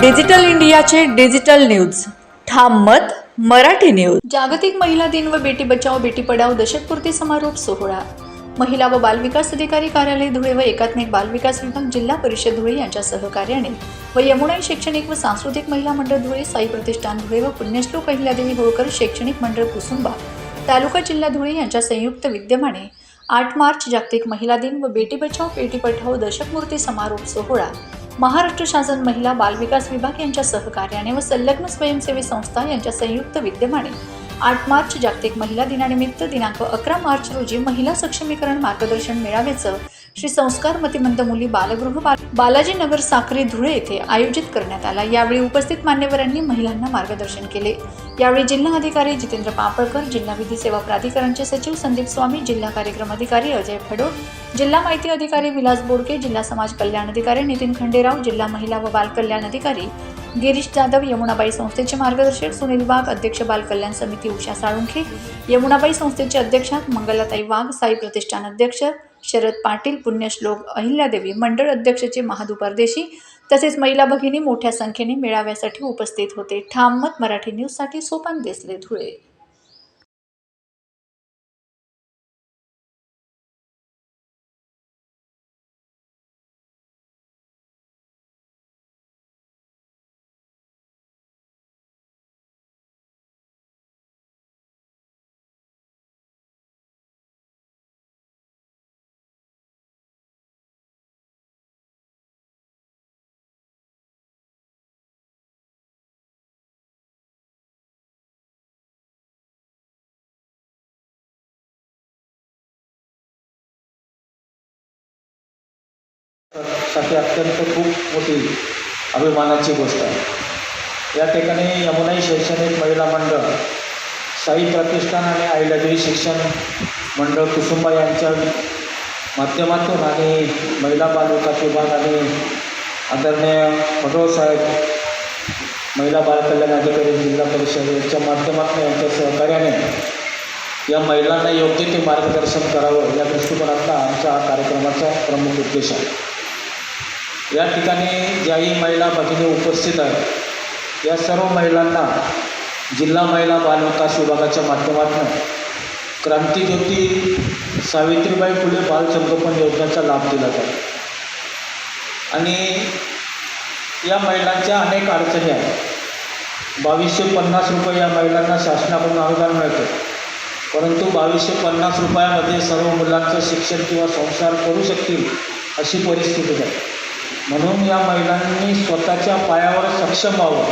Digital इंडियाचे digital news. ठाम मत मराठी न्यूज. जागतिक महिला दिन व बेटी बचाओ बेटी पढाओ दशकपूर्ती समारोप सोहळा. महिला व बालविकास अधिकारी कार्यालय धुळे व एकात्मिक बालविकास विभाग जिल्हा परिषद धुळे यांच्या सहकार्याने व यमुनाई शैक्षणिक व सांस्कृतिक महिला मंडळ धुळे साई प्रतिष्ठान धुळे व पुण्यश्लोक अहिल्यादेवी होळकर शैक्षणिक मंडळ कुसुंबा तालुका जिल्हा धुळे यांच्या संयुक्त विद्यमाने आठ मार्च जागतिक महिला दिन व बेटी बचाओ बेटी पठाओ दशकमूर्ती समारोप सोहळा. महाराष्ट्र शासन महिला बालविकास विभाग यांच्या सहकार्याने व संलग्न स्वयंसेवी संस्था यांच्या संयुक्त विद्यमाने आठ मार्च जागतिक महिला दिनानिमित्त दिनांक अकरा मार्च रोजी महिला सक्षमीकरण मार्गदर्शन मेळाव्याचं श्री संस्कार मतिमंद मुली बालगृह बालाजी नगर साक्री धुळे येथे आयोजित करण्यात आला. यावेळी उपस्थित मान्यवरांनी महिलांना मार्गदर्शन केले. यावेळी जिल्हा अधिकारी जितेंद्र पापळकर जिल्हा विधी सेवा प्राधिकरणचे सचिव संदीप स्वामी जिल्हा कार्यक्रम अधिकारी अजय फडोळ जिल्हा माहिती अधिकारी विलास बोडके जिल्हा समाज कल्याण अधिकारी नितीन खंडेराव जिल्हा महिला व बाल कल्याण अधिकारी गिरीश जाधव यमुनाबाई संस्थेचे मार्गदर्शक सुनील वाघ अध्यक्ष बाल कल्याण समिती उषा साळुंखे यमुनाबाई संस्थेचे अध्यक्ष मंगलाताई वाघ साई प्रतिष्ठान अध्यक्ष शरद पाटील पुण्यश्लोक अहिल्यादेवी मंडळ अध्यक्षचे महादुपर्देशी तसेच महिला भगिनी मोठ्या संख्येने मेळाव्यासाठी उपस्थित होते. ठाम मत मराठी न्यूजसाठी सोपान देसले धुळे. साठी अत्यंत खूप मोठी अभिमानाची गोष्ट आहे. या ठिकाणी यमुनाई शैक्षणिक महिला मंडळ साई प्रतिष्ठान आणि अहिल्यादेवी शिक्षण मंडळ कुसुंबा यांच्या माध्यमातून आणि महिला बालविकास विभाग आणि आदरणीय फडोळ साहेब महिला बालकल्याण अधिकारी जिल्हा परिषद यांच्या माध्यमातून यांच्या सहकार्याने या महिलांना योग्य ते मार्गदर्शन करावं या दृष्टिकोनातला आमच्या हा कार्यक्रमाचा प्रमुख उद्देश आहे. या ठिकाणी ज्याही महिला भगिनी उपस्थित आहेत या सर्व महिलांना जिल्हा महिला बालविकास विभागाच्या माध्यमातून क्रांतीज्योती सावित्रीबाई फुले बालसंगोपन योजनेचा लाभ दिला जातो. आणि या महिलांच्या अनेक अडचणी आहेत. बावीसशे पन्नास रुपये या महिलांना शासनाकडून अनुदान मिळतं. परंतु बावीसशे पन्नास रुपयामध्ये सर्व मुलांचं शिक्षण किंवा संसार करू शकतील अशी परिस्थिती आहे. म्हणून या महिलांनी स्वतःच्या पायावर सक्षम व्हावं.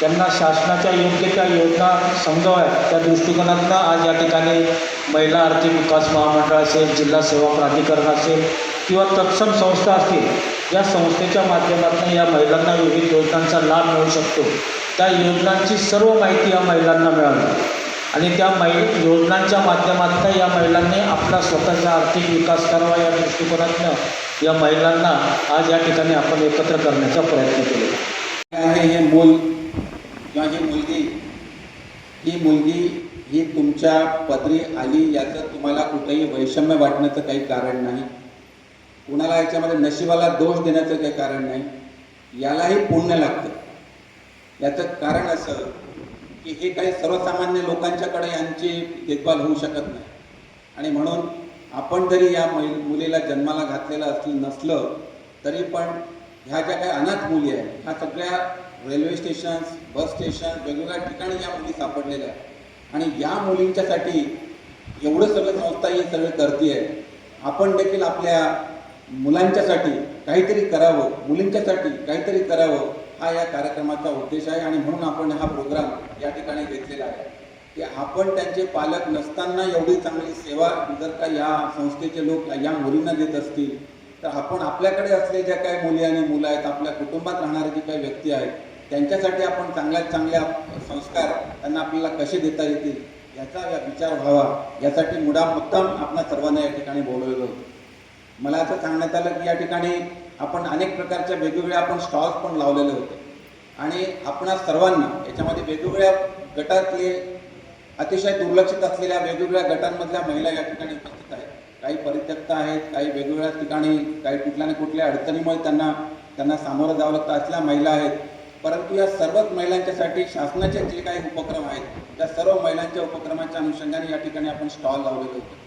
त्यांना शासनाच्या योग्य त्या योजना समजाव्यात. त्या दृष्टिकोनातनं आज या ठिकाणी महिला आर्थिक विकास महामंडळ असेल जिल्हा सेवा प्राधिकरण असेल किंवा तत्सम संस्था असतील या संस्थेच्या माध्यमातून या महिलांना विविध योजनांचा लाभ मिळू शकतो. त्या योजनांची सर्व माहिती या महिलांना मिळावी. आणि त्या मै योजनांच्या माध्यमातून या महिलांनी आपला स्वतःचा आर्थिक विकास करावा या दृष्टिकोनातनं या महिलांना आज या ठिकाणी आपण एकत्र करण्याचा प्रयत्न केला. आहे हे मूल किंवा ही मुलगी ही मुलगी ही तुमच्या पदरी आली याचं तुम्हाला कुठेही वैषम्य वाटण्याचं काही कारण नाही. कुणाला याच्यामध्ये नशिबाला दोष देण्याचं काही कारण नाही. यालाही पुण्य लागतं. याचं कारण असं की हे काही सर्वसामान्य लोकांच्याकडे यांची देखभाल होऊ शकत नाही. आणि म्हणून आपण जरी या मै मुलीला जन्माला घातलेलं असलं नसलं तरी पण ह्या ज्या काही अनाथ मुली आहेत ह्या सगळ्या रेल्वे स्टेशन्स बस स्टेशन वेगवेगळ्या ठिकाणी या मुली सापडलेल्या आहेत. आणि या मुलींच्यासाठी एवढं सगळं संस्था ही सगळं करते आहे. आपण देखील आपल्या मुलांच्यासाठी काहीतरी करावं मुलींच्यासाठी काहीतरी करावं हा या कार्यक्रमाचा उद्देश आहे आणि म्हणून आपण हा प्रोग्राम या ठिकाणी घेतलेला आहे. की आपण त्यांचे पालक नसताना एवढी चांगली सेवा जर का या संस्थेचे लोक या मुलींना देत असतील तर आपण आपल्याकडे असले ज्या काही मुली आणि मुलं आहेत आपल्या कुटुंबात राहणारे जे काही व्यक्ती आहेत त्यांच्यासाठी आपण चांगल्यात चांगल्या संस्कार त्यांना आपल्याला कसे देता येतील याचा विचार व्हावा. यासाठी मुडा मुद्दाम आपण सर्वांना या ठिकाणी बोलवलेलं होतं मला असं सांगण्यात आलं की या ठिकाणी आपण अनेक प्रकारच्या वेगवेगळ्या आपण स्टॉल्स पण लावलेले होते. आणि आपणा सर्वांना याच्यामध्ये वेगवेगळ्या गटातले अतिशय दुर्लक्षित असलेल्या वेगवेगळ्या गटांमधल्या महिला या ठिकाणी उपस्थित आहेत. काही परित्यक्त आहेत काही वेगवेगळ्या ठिकाणी काही कुठल्या ना कुठल्या अडचणीमुळे त्यांना त्यांना सामोरं जावं लागतं असल्या महिला आहेत. परंतु या सर्वच महिलांच्यासाठी शासनाचे जे काही उपक्रम आहेत त्या सर्व महिलांच्या उपक्रमाच्या अनुषंगाने या ठिकाणी आपण स्टॉल लावलेले होते.